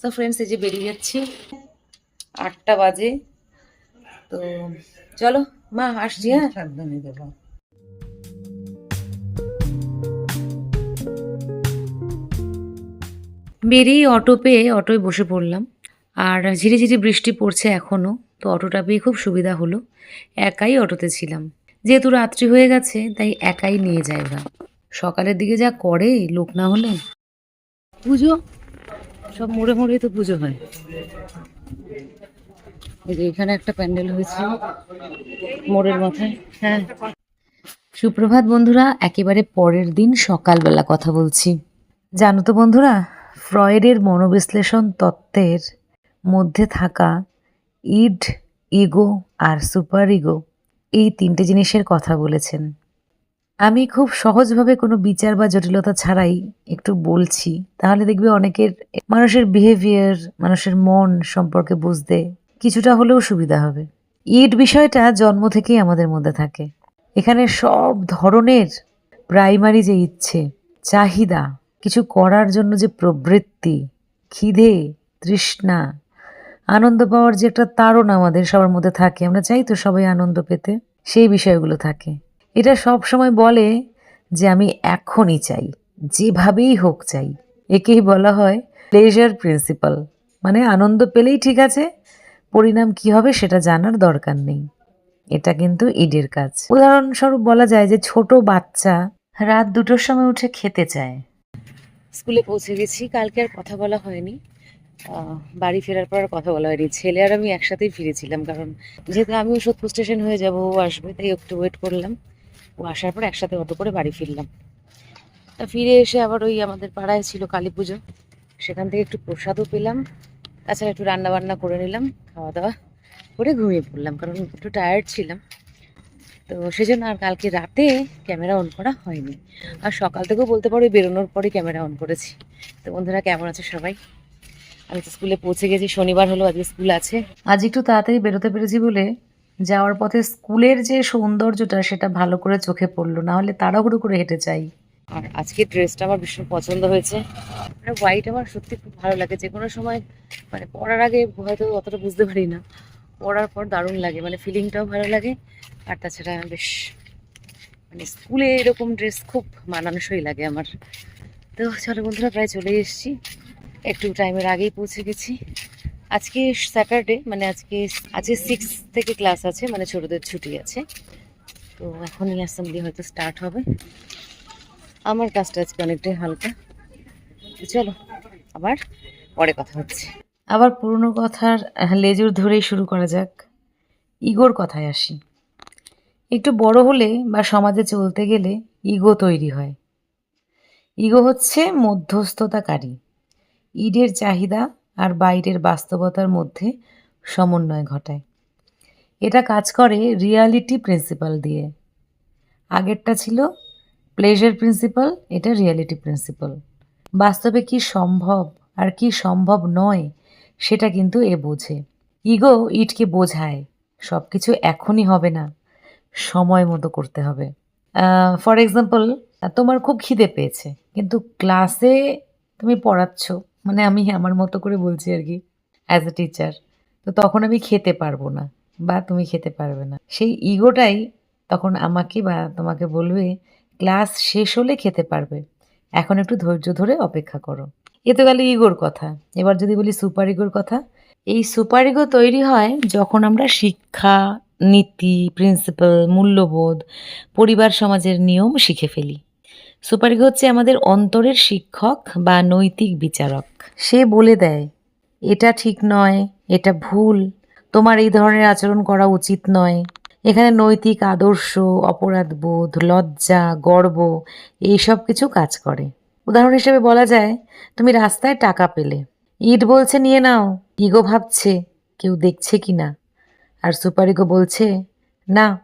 So friends এই যে বেরিয়ে যাচ্ছি। আটটা বাজে। তো চলো মা আসছি হ্যাঁ? সাবধানে দেবো বেরিয়ে অটো পেয়ে অটোয় বসে পড়লাম। আর ঝিরিঝিরি বৃষ্টি পড়ছে এখনও তো অটোটা পেয়ে খুব সুবিধা হলো। একাই অটোতে ছিলাম। যেহেতু রাত্রি হয়ে গেছে তাই একাই নিয়ে যায় সকালের দিকে যা করে লোক না হলে। পুজো? সব মোড়ে মোড়ে তো পুজো হয়। এই যে এখানে একটা প্যান্ডেল হয়েছে মোড়ের মাথায়। হ্যাঁ। সুপ্রভাত বন্ধুরা একেবারে পরের দিন সকালবেলা কথা বলছি। জানো তো বন্ধুরা ফ্রয়েডের মনোবিশ্লেষণ তত্ত্বের মধ্যে থাকা ইড ইগো আর সুপার ইগো এই তিনটে জিনিসের কথা বলেছেন। আমি খুব সহজভাবে কোনো বিচার বা জটিলতা ছাড়াই একটু বলছি। তাহলে দেখবে অনেকের মানুষের বিহেভিয়ার মানুষের মন সম্পর্কে বুঝতে কিছুটা হলেও সুবিধা হবে। ইড বিষয়টা জন্ম থেকেই আমাদের মধ্যে থাকে। এখানে সব ধরনের প্রাইমারি যে ইচ্ছে, চাহিদা, কিছু করার জন্য যে প্রবৃত্তি, খিদে, তৃষ্ণা, আনন্দ পাওয়ার যে একটা তাড়ন আমাদের সবার মধ্যে থাকে, আমরা চাই তো সবাই আনন্দ পেতে, সেই বিষয়গুলো থাকে। এটা সব সময় বলে যে আমি এখনই চাই, যেভাবেই হোক চাই। একেই বলা হয় প্লেজার প্রিন্সিপাল মানে আনন্দ পেলেই ঠিক আছে, পরিণাম কি হবে সেটা জানার দরকার নেই। এটা কিন্তু ইডের কাজ। উদাহরণস্বরূপ বলা যায় যে ছোট বাচ্চা রাত দুটোর সময় উঠে খেতে চায়। স্কুলে পৌঁছে গেছি, কালকে আর কথা বলা হয়নি। বাড়ি ফেরার পর আর কথা বলা হয়নি। ছেলে আর আমি একসাথেই ফিরেছিলাম, কারণ যেহেতু আমিও সোদপুর স্টেশন হয়ে যাব, ও আসবে, তাই একটু ওয়েট করলাম। ও আসার পর একসাথে অটো করে বাড়ি ফিরলাম। তা ফিরে এসে আবার ওই আমাদের পাড়ায় ছিল কালী পুজো। সেখান থেকে একটু প্রসাদও পেলাম। তাছাড়া একটু রান্না বান্না করে নিলাম খাওয়া দাওয়া করে ঘুমিয়ে পড়লাম, কারণ একটু টায়ার্ড ছিলাম। তো সেজন্য আর কালকে রাতে ক্যামেরা অন করা হয়নি। আর সকাল থেকেও বলতে পারো বেরোনোর পরে ক্যামেরা অন করেছি। তো বন্ধুরা, কেমন আছে সবাই? আমি তো স্কুলে পৌঁছে গেছি, শনিবার হলো, আজকে স্কুল আছে। আজ একটু তাড়াতাড়ি বেরোতে পেরেছি বলে যাওয়ার পথে স্কুলের যে সৌন্দর্যটা সেটা ভালো করে চোখে পড়ল, না হলে তাড়াহুড়ো করে হেঁটে যাই। আর আজকে ড্রেসটা আমার ভীষণ পছন্দ হয়েছে। মানে হোয়াইট আমার সত্যি খুব ভালো লাগে। যে কোনো সময় মানে পরার আগে হয়তো অতটা বুঝতে পারি না। পরার পর দারুণ লাগে মানে ফিলিংটাও ভালো লাগে। আর তাছাড়া বেশ মানে স্কুলে এরকম ড্রেস খুব মানানসই লাগে আমার। তো চলো বন্ধুরা, প্রায় চলে এসেছি। একটু টাইমের আগেই পৌঁছে গেছি। আজকে স্যাটারডে মানে আজকে আজকে সিক্স থেকে ক্লাস আছে মানে ছোটদের ছুটি আছে। তো এখনই অ্যাসেম্বলি হয়তো স্টার্ট হবে। আমার কাজটা আজকে অনেকটাই হালকা। চলো, আবার পরে কথা হচ্ছে। আবার পুরনো কথার লেজুর ধরেই শুরু করা যাক। ইগোর কথায় আসি। একটু বড় হলে বা সমাজে চলতে গেলে ইগো তৈরি হয়। ইগো হচ্ছে মধ্যস্থতাকারী। ইডের চাহিদা আর বাইরের বাস্তবতার মধ্যে সমন্বয় ঘটায়। এটা কাজ করে রিয়ালিটি প্রিন্সিপাল দিয়ে। আগেরটা ছিল প্লেজার প্রিন্সিপাল এটা রিয়ালিটি প্রিন্সিপাল বাস্তবে কি সম্ভব আর কি সম্ভব নয়, সেটা কিন্তু এ বোঝে। ইগো ইটকে বোঝায় সব কিছু এখনই হবে না, সময় মতো করতে হবে। ফর এক্সাম্পল তোমার খুব খিদে পেয়েছে, কিন্তু ক্লাসে তুমি পড়াচ্ছ মানে আমি আমার মতো করে বলছি আর কি অ্যাজ এ টিচার তো তখন আমি খেতে পারব না বা তুমি খেতে পারবে না। সেই ইগোটাই তখন আমাকে বা তোমাকে বলবে, ক্লাস শেষ হলে খেতে পারবে, এখন একটু ধৈর্য ধরে অপেক্ষা করো। এ তো গেল ইগোর কথা। এবার যদি বলি সুপার ইগোর কথা, এই সুপার ইগো তৈরি হয় যখন আমরা শিক্ষা, নীতি প্রিন্সিপাল মূল্যবোধ, পরিবার, সমাজের নিয়ম শিখে ফেলি। সুপার হচ্ছে আমাদের অন্তরের শিক্ষক বা নৈতিক বিচারক। সে বলে দেয়, এটা ঠিক নয়, এটা ভুল, তোমার এই ধরনের আচরণ করা উচিত নয়। এখানে নৈতিক আদর্শ, অপরাধবোধ, লজ্জা, গর্ব, এইসব কিছু কাজ করে। উদাহরণ হিসেবে বলা যায়, তুমি রাস্তায় টাকা পেলে। ইট বলছে, নিয়ে নাও। ইগো ভাবছে, কেউ দেখছে কি না? আর সুপারিগো বলছে, না,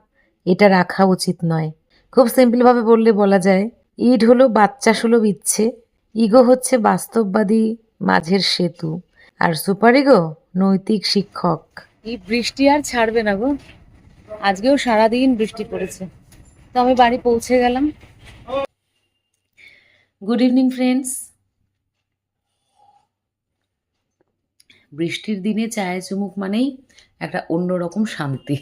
এটা রাখা উচিত নয়। খুব সিম্পলভাবে বললে বলা যায় ইট হলো বাচ্চা সুলভ ইচ্ছে, ইগো হচ্ছে বাস্তববাদী মাঝের সেতু। আর সুপার ইগো নৈতিক শিক্ষক। এই বৃষ্টি আর ছাড়বে না গো। আজকেও সারাদিন বৃষ্টি পড়েছে। তো আমি বাড়ি পৌঁছে গেলাম। গুড ইভিনিং ফ্রেন্ডস বৃষ্টির দিনে চায়ে চুমুক মানেই একটা অন্যরকম শান্তি।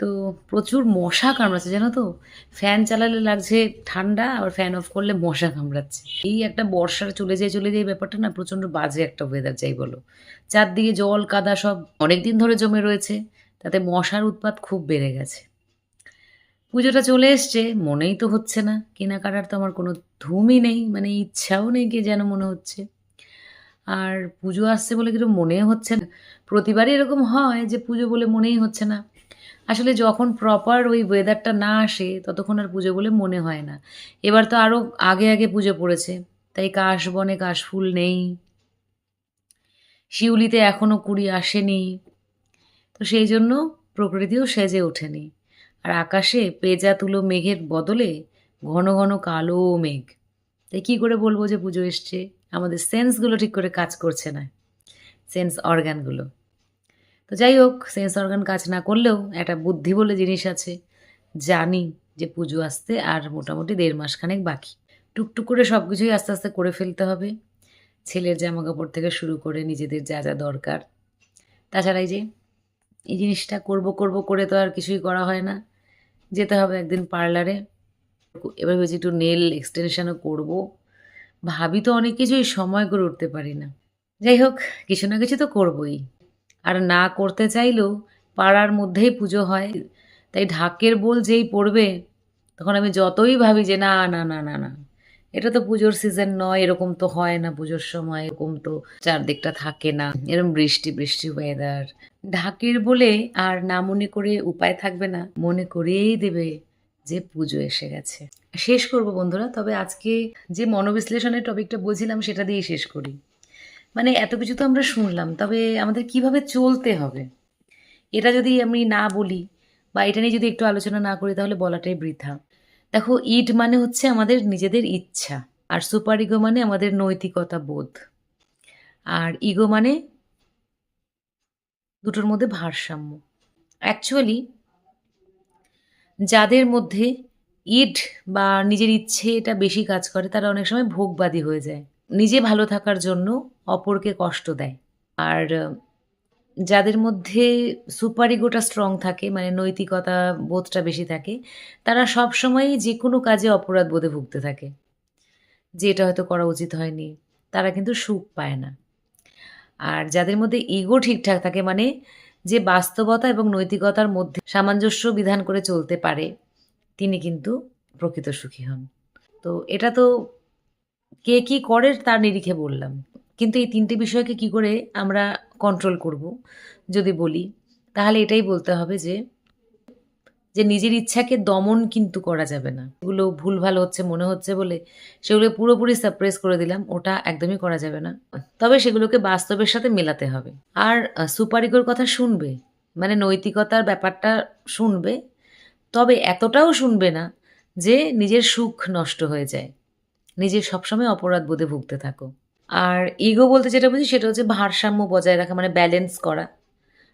তো প্রচুর মশা কামড়াচ্ছে, জানো তো? ফ্যান চালালে লাগছে ঠান্ডা, আবার ফ্যান অফ করলে মশা কামড়াচ্ছে। এই একটা বর্ষার চলে যায় চলে যায় ব্যাপারটা না প্রচণ্ড বাজে একটা ওয়েদার যাই বলো। চারদিকে জল, কাদা সব অনেক দিন ধরে জমে রয়েছে, তাতে মশার উৎপাত খুব বেড়ে গেছে। পুজোটা চলে এসছে, মনেই তো হচ্ছে না। কেনাকাটার তো আমার কোনো ধুমই নেই মানে ইচ্ছাও নেই কি যেন মনে হচ্ছে। আর পুজো আসছে বলে কিন্তু মনে হচ্ছে না। প্রতিবারই এরকম হয় যে পুজো বলে মনেই হচ্ছে না। আসলে যখন প্রপার ওই ওয়েদারটা না আসে, ততক্ষণ আর পুজো বলে মনে হয় না। এবার তো আরও আগে আগে পুজো পড়েছে, তাই কাশ বনে কাশ ফুল নেই। শিউলিতে এখনও কুড়ি আসেনি, তো সেই জন্য প্রকৃতিও সেজে ওঠেনি। আর আকাশে পেজা তুলো মেঘের বদলে ঘন ঘন কালো মেঘ। তাই কী করে বলব যে পুজো এসছে? আমাদের সেন্সগুলো ঠিক করে কাজ করছে না। সেন্স অর্গানগুলো তো যাই হোক, সেন্স অর্গান কাজ না করলেও একটা বুদ্ধি বলে জিনিস আছে। জানি যে পুজো আসতে আর মোটামুটি দেড় মাসখানেক বাকি। টুকটুক করে সব কিছুই আস্তে আস্তে করে ফেলতে হবে। ছেলের জামা কাপড় থেকে শুরু করে নিজেদের যা যা দরকার। তাছাড়া এই যে, এই জিনিসটা করব করব করে তো আর কিছুই করা হয় না। যেতে হবে একদিন পার্লারে। এবার ভেবেছি একটু নেল এক্সটেনশনও করব। ভাবি তো অনেক কিছুই সময় করে উঠতে পারি না। যাই হোক, কিছু না কিছু তো করবই। আর না করতে চাইলেও পাড়ার মধ্যেই পুজো হয়। তাই ঢাকের বোল যেই পড়বে, তখন আমি যতই ভাবি যে না না না না না, এটা তো পুজোর সিজন নয়, এরকম তো হয় না পুজোর সময়, এরকম তো চারদিকটা থাকে না, এরকম বৃষ্টি বৃষ্টি ওয়েদার ঢাকের বলে আর না মনে করে উপায় থাকবে না, মনে করেই দেবে যে পুজো এসে গেছে। শেষ করব বন্ধুরা, তবে আজকে যে মনোবিশ্লেষণের টপিকটা বলছিলাম, সেটা দিয়েই শেষ করি। মানে এত কিছু তো আমরা শুনলাম, তবে আমাদের কীভাবে চলতে হবে? এটা যদি আমি না বলি বা এটা নিয়ে যদি একটু আলোচনা না করি, তাহলে বলাটাই বৃথা। দেখো, ইট মানে হচ্ছে আমাদের নিজেদের ইচ্ছা, আর সুপার ইগো মানে আমাদের নৈতিকতা বোধ। আর ইগো মানে দুটোর মধ্যে ভারসাম্য। অ্যাকচুয়ালি যাদের মধ্যে ইট বা নিজের ইচ্ছে এটা বেশি কাজ করে, তারা অনেক সময় ভোগবাদী হয়ে যায়। নিজে ভালো থাকার জন্য অপরকে কষ্ট দেয়। আর, যাদের মধ্যে সুপার ইগোটা স্ট্রং থাকে মানে নৈতিকতা বোধটা বেশি থাকে, তারা সব সময়ই যে কোনো কাজে অপরাধ বোধে ভুগতে থাকে। যে এটা হয়তো করা উচিত হয়নি, তারা কিন্তু সুখ পায় না। আর যাদের মধ্যে ইগো ঠিকঠাক থাকে মানে যে বাস্তবতা এবং নৈতিকতার মধ্যে সামঞ্জস্য বিধান করে চলতে পারে, তিনি কিন্তু প্রকৃত সুখী হন। তো এটা তো কে কি করে তার নিরিখে বললাম। কিন্তু এই তিনটে বিষয়কে কি করে আমরা কন্ট্রোল করব যদি বলি, তাহলে এটাই বলতে হবে যে যে নিজের ইচ্ছাকে দমন কিন্তু করা যাবে না। এগুলো ভুল ভুলভাল হচ্ছে, মনে হচ্ছে বলে সেগুলো পুরোপুরি সাপ্রেস করে দিলাম, ওটা একদমই করা যাবে না। তবে সেগুলোকে বাস্তবের সাথে মেলাতে হবে। আর সুপারিগোর কথা শুনবে মানে নৈতিকতার ব্যাপারটা শুনবে, তবে এতটাও শুনবে না যে নিজের সুখ নষ্ট হয়ে যায়। নিজের সবসময় অপরাধ বোধে ভুগতে থাকো। আর ইগো বলতে যেটা বুঝি সেটা হচ্ছে ভারসাম্য বজায় রাখা মানে ব্যালেন্স করা।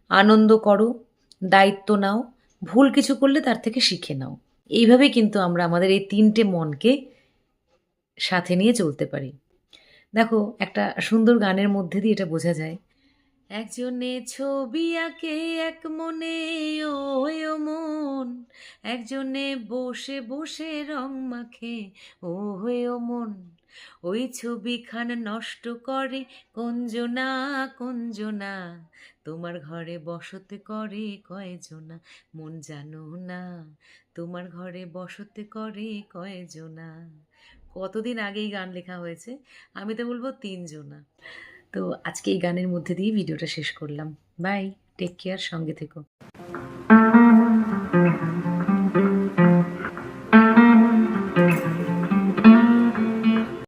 আনন্দ করো, দায়িত্ব নাও, ভুল কিছু করলে তার থেকে শিখে নাও। এইভাবেই কিন্তু আমরা আমাদের এই তিনটে মনকে সাথে নিয়ে চলতে পারি। দেখো, একটা সুন্দর গানের মধ্যে দিয়ে এটা বোঝা যায়। একজনে ছবি আঁকে এক মনে ও মন। একজনে বসে বসে রং মাখে। ও ও মন, ওই ছবিখান নষ্ট করে কঞ্জনা কঞ্জনা। তোমার ঘরে বসতে করে কয়জনা, মন জানো না। তোমার ঘরে বসতে করে কয়জনা। কতদিন আগেই গান লেখা হয়েছে? আমি তো বলব তিনজনা। তো আজকে এই গানের মধ্যে দিয়ে ভিডিওটা শেষ করলাম। বাই, টেক কেয়ার, সঙ্গে থেকো।